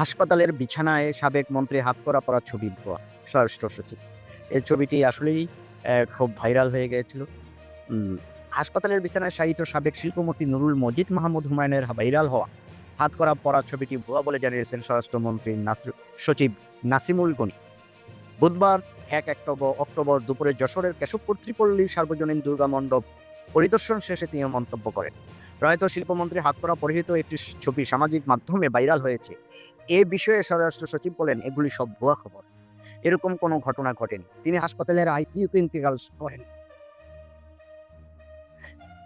হাসপাতালের বিছানায় সাবেক মন্ত্রী হাত করা পড়া ছবি স্বরাষ্ট্র সচিব। এই ছবিটি আসলেই খুব ভাইরাল হয়ে গিয়েছিল। হাসপাতালের বিছানায় শায়িত সাবেক শিল্পমন্ত্রী নুরুল মজিদ মাহমুদ হুমায়ুনের ভাইরাল হওয়া, হাত করা পড়া ছবিটি ভুয়া বলে জানিয়েছেন স্বরাষ্ট্রমন্ত্রী নাসির, সচিব নাসিমুল গনি। বুধবার এক অক্টোবর অক্টোবর দুপুরে যশোরের কেশবপুর ত্রিপল্লী সার্বজনীন দুর্গা মণ্ডপ পরিদর্শন শেষে তিনি মন্তব্য করেন। প্রয়াত শিল্পমন্ত্রী হাত করা পরিহিত একটি ছবি সামাজিক মাধ্যমে ভাইরাল হয়েছে। এ বিষয়ে স্বরাষ্ট্র সচিব বলেন, এগুলি সব ভুয়া খবর। এরকম কোনো ঘটনা ঘটেনি। তিনি হাসপাতালের আইসিইউতে ইন্তেকাল করেন।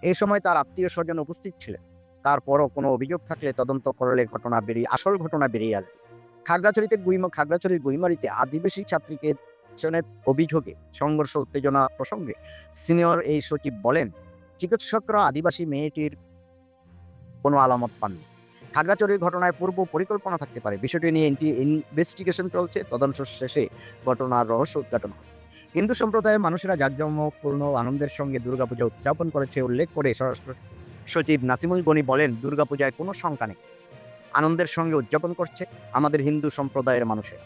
এই সময় তার আত্মীয় স্বজন উপস্থিত ছিলেন। তারপরও কোনো অভিযোগ থাকলে তদন্ত করলে ঘটনা বেরিয়ে, আসল ঘটনা বেরিয়ে আসবে খাগড়াছড়িতে গুইমা, খাগড়াছড়ির গুইমারিতে আদিবাসী ছাত্রীকে অভিযোগে সংঘর্ষ, উত্তেজনা প্রসঙ্গে সিনিয়র এই সচিব বলেন চিকিৎসকরা আদিবাসী মেয়েটির কোনো আলামত পাননি। খাগড়াছড়ির ঘটনায় পূর্ব পরিকল্পনা থাকতে পারে। বিষয়টি নিয়ে ইনভেস্টিগেশন চলছে। তদন্ত শেষে ঘটনার রহস্য উদ্ঘাটন হিন্দু সম্প্রদায়ের মানুষেরা জাঁকজমকপূর্ণ আনন্দের সঙ্গে দুর্গাপূজা উদযাপন করেছে উল্লেখ করে স্বরাষ্ট্র সচিব নাসিমুল গনি বলেন, দুর্গাপূজায় কোনো শঙ্কা নেই। আনন্দের সঙ্গে উদযাপন করছে আমাদের হিন্দু সম্প্রদায়ের মানুষেরা।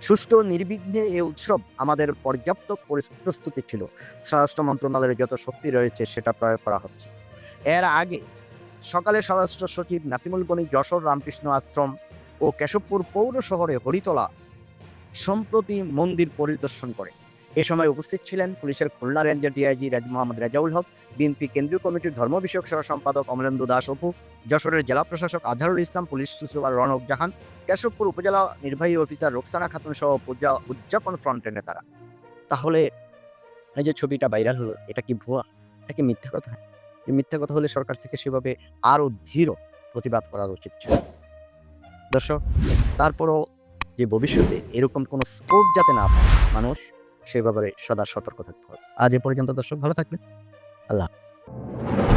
সুষ্ঠু নির্বিঘ্নে এ উৎসব আমাদের পর্যাপ্ত পরিস- প্রস্তুতি ছিল। স্বরাষ্ট্র মন্ত্রণালয়ের যত শক্তি রয়েছে সেটা প্রয়োগ করা হচ্ছে। এর আগে সকালে স্বরাষ্ট্র সচিব নাসিমুল গনি যশোর রামকৃষ্ণ আশ্রম ও কেশবপুর পৌর শহরে হরিতলা সম্প্রতি মন্দির পরিদর্শন করে। এ সময় উপস্থিত ছিলেন পুলিশের খুলনা রেঞ্জের ডিআইজি রাজ, মোহাম্মদ রেজাউল হক, বিএনপি কেন্দ্রীয় কমিটির ধর্ম বিষয়ক সহ সম্পাদক অমলেন্দু দাস অপু, যশোরের জেলা প্রশাসক আজহারুল ইসলাম, পুলিশ সুপার রনক জাহান, কেশবপুর উপজেলা নির্বাহী অফিসার রোকসানা খাতুন সহ পূজা, উদযাপন ফ্রন্টের নেতারা। তাহলে এই যে ছবিটা ভাইরাল হলো, এটা কি ভুয়া? এটা কি মিথ্যা কথা? এই মিথ্যা কথা হলে সরকার থেকে সেভাবে আরও ধীর প্রতিবাদ করা উচিত ছিল। দর্শক, তারপরও যে ভবিষ্যতে এরকম কোনো স্কোপ যাতে না পায় মানুষ সে ব্যাপারে সদা সতর্ক থাকতে হবে। আজ এ পর্যন্ত দর্শক ভালো থাকবেন। আল্লাহ হাফিজ।